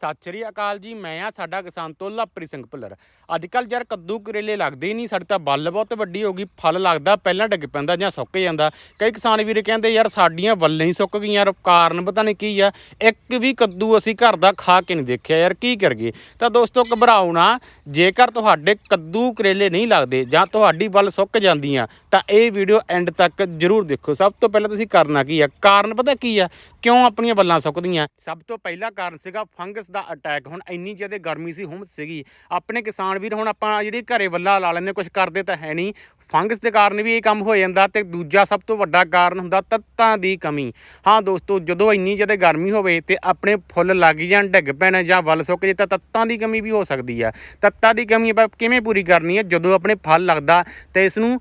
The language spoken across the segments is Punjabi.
ਸਤਿ ਸ਼੍ਰੀ ਅਕਾਲ ਜੀ, ਮੈਂ ਆ ਸਾਡਾ ਕਿਸਾਨ ਤੋਂ ਪ੍ਰੀ ਸਿੰਘ ਭੁੱਲਰ। ਅੱਜ ਕੱਲ ਯਾਰ ਕੱਦੂ ਕਰੇਲੇ ਲੱਗਦੇ ਹੀ ਨਹੀਂ, ਸਾਡੇ ਤਾਂ ਬੱਲ ਬਹੁਤ ਵੱਡੀ ਹੋ ਗਈ, ਫਲ ਲੱਗਦਾ, ਪਹਿਲਾਂ ਡਿੱਗ ਪੈਂਦਾ ਜਾਂ ਸੁੱਕ ਜਾਂਦਾ। ਕਈ ਕਿਸਾਨ ਵੀਰ ਕਹਿੰਦੇ, ਯਾਰ ਸਾਡੀਆਂ ਵੱਲਾਂ ਹੀ ਸੁੱਕ ਗਈਆਂ, ਯਾਰ ਕਾਰਨ ਪਤਾ ਨਹੀਂ ਕੀ ਆ। ਇੱਕ ਵੀ ਕੱਦੂ ਅਸੀਂ ਘਰ ਦਾ ਖਾ ਕੇ ਨਹੀਂ ਦੇਖਿਆ, ਯਾਰ ਕੀ ਕਰੀਏ? ਤਾਂ ਦੋਸਤੋ, ਘਬਰਾਓ ਨਾ, ਜੇਕਰ ਤੁਹਾਡੇ ਕੱਦੂ ਕਰੇਲੇ ਨਹੀਂ ਲੱਗਦੇ ਜਾਂ ਤੁਹਾਡੀ ਵੱਲ ਸੁੱਕ ਜਾਂਦੀਆਂ, ਤਾਂ ਇਹ ਵੀਡੀਓ ਐਂਡ ਤੱਕ ਜਰੂਰ ਦੇਖੋ। ਸਭ ਤੋਂ ਪਹਿਲਾਂ ਤੁਸੀਂ ਕਰਨਾ ਕੀ ਆ? ਕਾਰਨ ਪਤਾ ਕੀ ਆ? ਕਿਉਂ ਆਪਣੀਆਂ ਵੱਲਾਂ ਸੁੱਕਦੀਆਂ? ਸਭ ਤੋਂ ਪਹਿਲਾ ਕਾਰਨ ਸੀਗਾ ਫੰਗਸ ਦਾ ਅਟੈਕ। ਹੁਣ ਇੰਨੀ ਜ਼ਿਆਦਾ ਗਰਮੀ ਸੀ, ਹੁੰਮ ਸੀਗੀ। ਆਪਣੇ ਕਿਸਾਨ ਵੀਰ, ਹੁਣ ਆਪਾਂ ਜਿਹੜੀ ਘਰੇ ਵੱਲਾ ਲਾ ਲੈਂਦੇ ਕੁਝ ਕਰਦੇ ਤਾਂ ਹੈ ਨਹੀਂ। ਫੰਗਸ ਦੇ ਕਾਰਨ ਵੀ ਇਹ ਕੰਮ ਹੋ ਜਾਂਦਾ ਤੇ ਦੂਜਾ ਸਭ ਤੋਂ ਵੱਡਾ ਕਾਰਨ ਹੁੰਦਾ ਤੱਤਾਂ ਦੀ ਕਮੀ। ਹਾਂ ਦੋਸਤੋ, ਜਦੋਂ ਇੰਨੀ ਜ਼ਿਆਦਾ ਗਰਮੀ ਹੋਵੇ ਤੇ ਆਪਣੇ ਫੁੱਲ ਲੱਗ ਜਾਣ, ਡਿੱਗ ਪੈਣ ਜਾਂ ਵੱਲ ਸੁੱਕ ਜੇ ਤਾਂ ਤੱਤਾਂ ਦੀ ਕਮੀ ਵੀ ਹੋ ਸਕਦੀ ਆ। ਤੱਤਾਂ ਦੀ ਕਮੀ ਆਪਾਂ ਕਿਵੇਂ ਪੂਰੀ ਕਰਨੀ ਹੈ ਜਦੋਂ ਆਪਣੇ ਫਲ ਲੱਗਦਾ ਤੇ ਇਸ ਨੂੰ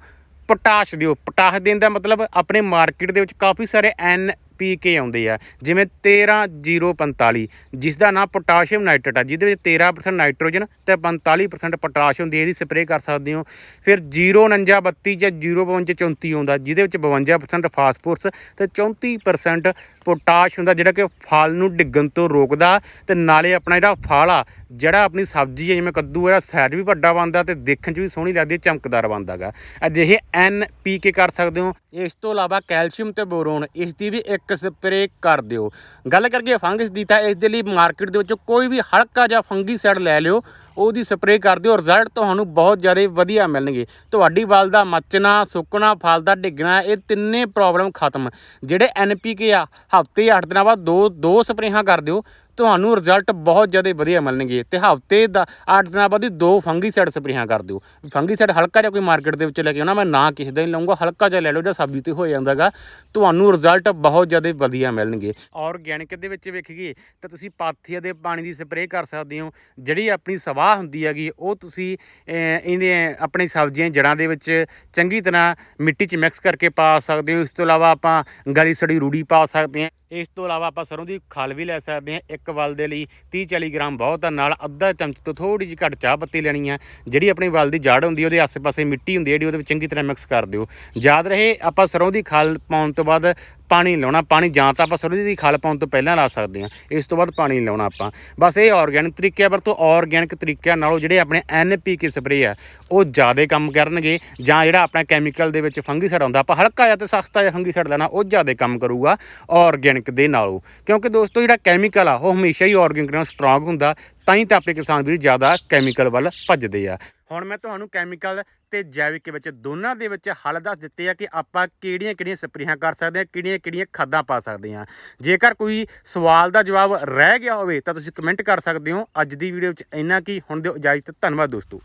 ਪੋਟਾਸ਼ ਦਿਓ। ਪੋਟਾਸ਼ ਦੇਣ ਦਾ ਮਤਲਬ ਆਪਣੇ ਮਾਰਕੀਟ ਦੇ ਵਿੱਚ ਕਾਫੀ ਸਾਰੇ ਐਨ ਪੀ ਕੇ ਆਉਂਦੇ ਆ, ਜਿਵੇਂ 13045 ਜਿਸ ਦਾ ਨਾਮ ਪੋਟਾਸ਼ੀਅਮ ਨਾਈਟ੍ਰੇਟ ਆ, ਜਿਹਦੇ ਵਿੱਚ 13% ਨਾਈਟ੍ਰੋਜਨ ਤੇ 45% ਪੋਟਾਸ਼ ਹੁੰਦੀ ਹੈ ਇਹਦੀ ਸਪਰੇਅ ਕਰ ਸਕਦੇ ਹੋ। ਫਿਰ 04932 ਜਾਂ 05234 ਆਉਂਦਾ, ਜਿਹਦੇ ਵਿੱਚ 52% ਫਾਸਫੋਰਸ ਤੇ 34% ਪੋਟਾਸ਼ ਹੁੰਦਾ, ਜਿਹੜਾ ਕਿ ਫਲ ਨੂੰ ਡਿੱਗਣ ਤੋਂ ਰੋਕਦਾ ਤੇ ਨਾਲੇ ਆਪਣਾ ਜਿਹੜਾ ਫਲ ਆ, ਜਿਹੜਾ ਆਪਣੀ ਸਬਜ਼ੀ ਹੈ ਜਿਵੇਂ ਕੱਦੂ ਇਹਦਾ ਸਾਈਜ਼ ਵੀ ਵੱਡਾ ਬਣਦਾ ਤੇ ਦੇਖਣ 'ਚ ਵੀ ਸੋਹਣੀ ਲੱਗਦੀ ਹੈ ਚਮਕਦਾਰ ਬਣਦਾਗਾ ਅਜਿਹੇ ਐਨ ਪੀ ਕੇ ਕਰ ਸਕਦੇ ਹੋ। ਇਸ ਤੋਂ ਇਲਾਵਾ ਕੈਲਸ਼ੀਅਮ ਤੇ ਬੋਰੋਨ, ਇਸ ਦੀ ਵੀ ਇੱਕ ਸਪਰੇਅ ਕਰ ਦਿਓ। ਗੱਲ ਕਰਕੇ ਫੰਗਸ ਦੀ ਤਾਂ ਇਸ ਦੇ ਲਈ ਮਾਰਕੀਟ ਦੇ ਵਿੱਚੋਂ ਕੋਈ ਵੀ ਹਲਕਾ ਜਿਹਾ ਫੰਗੀਸਾਈਡ ਲੈ ਲਿਓ, ਉਹਦੀ ਸਪਰੇਅ ਕਰ ਦਿਓ, ਰਿਜ਼ਲਟ ਤੁਹਾਨੂੰ ਬਹੁਤ ਜ਼ਿਆਦਾ ਵਧੀਆ ਮਿਲਣਗੇ। ਤੁਹਾਡੀ ਵੱਲ ਦਾ ਮੱਚਣਾ, ਸੁੱਕਣਾ, ਫਲ ਦਾ ਡਿੱਗਣਾ, ਇਹ ਤਿੰਨੇ ਪ੍ਰੋਬਲਮ ਖਤਮ। ਜਿਹੜੇ ਐਨਪੀਕੇ ਆ, ਹਫ਼ਤੇ 8 ਦਿਨਾਂ ਬਾਅਦ ਦੋ ਦੋ ਸਪਰੇਹਾਂ ਕਰ ਦਿਓ। ਤੁਹਾਨੂੰ ਰਿਜ਼ਲਟ ਬਹੁਤ ਜ਼ਿਆਦਾ ਵਧੀਆ ਮਿਲਣਗੇ। ਤੇ ਹਫ਼ਤੇ ਦਾ 8 ਦਿਨਾਂ ਬਾਅਦ ਹੀ ਦੋ ਫੰਗੀਸਾਈਡ ਸਪਰੇਹਾਂ ਕਰ ਦਿਓ। ਫੰਗੀਸਾਈਡ ਹਲਕਾ ਜਿਹਾ ਕੋਈ ਮਾਰਕੀਟ ਦੇ ਵਿੱਚ ਲੈ ਕੇ ਆਉਣਾ, ਮੈਂ ਨਾ ਕਿਸੇ ਦਾ ਹੀ ਲਵਾਂਗਾ ਹਲਕਾ ਜਿਹਾ ਲੈ ਲਓ ਜਾਂ ਸਬਜ਼ੀ ਤੇ ਹੋ ਜਾਂਦਾਗਾ। ਤੁਹਾਨੂੰ ਰਿਜ਼ਲਟ ਬਹੁਤ ਜ਼ਿਆਦਾ ਵਧੀਆ ਮਿਲਣਗੇ। ਆਰਗੈਨਿਕ ਦੇ ਵਿੱਚ ਵੇਖੀਏ, ਤਾਂ ਤੁਸੀਂ ਪਾਥੀਆ ਦੇ ਪਾਣੀ ਦੀ ਸਪਰੇਅ ਕਰ ਸਕਦੇ ਹੋ। ਜਿਹੜੀ ਆਪਣੀ ਸਵਾਹ ਹੁੰਦੀ ਹੈਗੀ, ਉਹ ਤੁਸੀਂ ਇਹਨੇ ਆਪਣੀ ਸਬਜ਼ੀਆਂ ਜੜਾਂ ਦੇ ਵਿੱਚ ਚੰਗੀ ਤਰ੍ਹਾਂ ਮਿੱਟੀ 'ਚ ਮਿਕਸ ਕਰਕੇ ਪਾ ਸਕਦੇ ਹੋ। ਇਸ ਤੋਂ ਇਲਾਵਾ ਆਪਾਂ ਗਲੀ ਸੜੀ ਰੂੜੀ ਪਾ ਸਕਦੇ ਹਾਂ। ਇਸ ਤੋਂ ਇਲਾਵਾ ਆਪਾਂ ਸਰੋਂ ਦੀ ਖਲ ਵੀ ਲੈ ਸਕਦੇ ਹਾਂ, ਇੱਕ ਵਲ ਦੇ ਲਈ 30 40 ਗ੍ਰਾਮ ਬਹੁਤ ਆ, ਨਾਲ ਅੱਧਾ ਚਮਚ ਤੋਂ ਥੋੜੀ ਜਿਹੀ ਘੱਟ ਚਾਹ ਪੱਤੀ ਲੈਣੀ ਆ, ਜਿਹੜੀ ਆਪਣੀ ਵਲ ਦੀ ਜੜ ਹੁੰਦੀ ਹੈ ਉਹਦੇ ਆਸ-ਪਾਸੇ ਮਿੱਟੀ ਹੁੰਦੀ ਹੈ ਜਿਹੜੀ ਉਹਦੇ ਵਿੱਚ ਚੰਗੀ ਤਰ੍ਹਾਂ ਮਿਕਸ ਕਰ ਦਿਓ। ਯਾਦ ਰਹੇ, ਆਪਾਂ ਸਰੋਂ ਦੀ ਖਲ ਪਾਉਣ ਤੋਂ ਬਾਅਦ ਪਾਣੀ ਲਾਉਣਾ, ਪਾਣੀ ਜਾਂ ਤਾਂ ਆਪਾਂ ਸਰੋਂ ਦੀ ਖਲ ਪਾਉਣ ਤੋਂ ਪਹਿਲਾਂ ਲਾ ਸਕਦੇ ਹਾਂ, ਇਸ ਤੋਂ ਬਾਅਦ ਪਾਣੀ ਲਾਉਣਾ ਆਪਾਂ। ਬਸ ਇਹ ਆਰਗੈਨਿਕ ਤਰੀਕੇ ਆ ਵਰਤੋਂ ਆਰਗੈਨਿਕ ਤਰੀਕਿਆਂ ਨਾਲੋਂ ਜਿਹੜੇ ਆਪਣੇ ਐਨਪੀਕੇ ਸਪਰੇਅ ਆ, ਉਹ ਜ਼ਿਆਦਾ ਕੰਮ ਕਰਨਗੇ, ਜਾਂ ਜਿਹੜਾ ਆਪਣਾ ਕੈਮੀਕਲ ਦੇ ਵਿੱਚ ਫੰਗੀਸਾਈਡ ਆਉਂਦਾ, ਆਪਾਂ ਹਲਕਾ ਜਿਹਾ ਤੇ ਸਸਤਾ ਜਿਹਾ ਫੰਗੀਸਾਈਡ ਲੈਣਾ, ਉਹ ਜ਼ਿਆਦਾ ਕੰਮ ਕਰੂਗਾ ਆਰਗੈਨਿਕ ਦੇ ਨਾਲੋਂ। ਕਿਉਂਕਿ ਦੋਸਤੋ, ਜਿਹੜਾ ਕੈਮੀਕਲ ਆ, ਉਹ ਹਮੇਸ਼ਾ ਹੀ ਆਰਗੈਨਿਕ ਨਾਲ ਸਟਰੋਂਗ ਹੁੰਦਾ ਤਾਂ ਹੀ ਤਾਂ ਆਪਣੇ ਕਿਸਾਨ ਵੀਰ ਜ਼ਿਆਦਾ ਕੈਮੀਕਲ ਵੱਲ ਭੱਜਦੇ ਆ। ਹੁਣ ਮੈਂ ਤੁਹਾਨੂੰ ਕੈਮੀਕਲ ਤੇ ਜੈਵਿਕ ਵਿੱਚ ਦੋਨਾਂ ਦੇ ਵਿੱਚ ਹੱਲ ਦੱਸ ਦਿੱਤੇ ਆ ਕਿ ਆਪਾਂ ਕਿਹੜੀਆਂ-ਕਿਹੜੀਆਂ ਸਪਰੇਹਾਂ ਕਰ ਸਕਦੇ ਹਾਂ ਕਿਹੜੀਆਂ-ਕਿਹੜੀਆਂ ਖਾਦਾਂ ਪਾ ਸਕਦੇ ਹਾਂ ਜੇਕਰ ਕੋਈ ਸਵਾਲ ਦਾ ਜਵਾਬ ਰਹਿ ਗਿਆ ਹੋਵੇ ਤਾਂ ਤੁਸੀਂ ਕਮੈਂਟ ਕਰ ਸਕਦੇ ਹੋ। ਅੱਜ ਦੀ ਵੀਡੀਓ ਵਿੱਚ ਇੰਨਾ ਕੀ, ਹੁਣ ਦਿਓ ਇਜਾਜ਼ਤ, ਧੰਨਵਾਦ ਦੋਸਤੋ।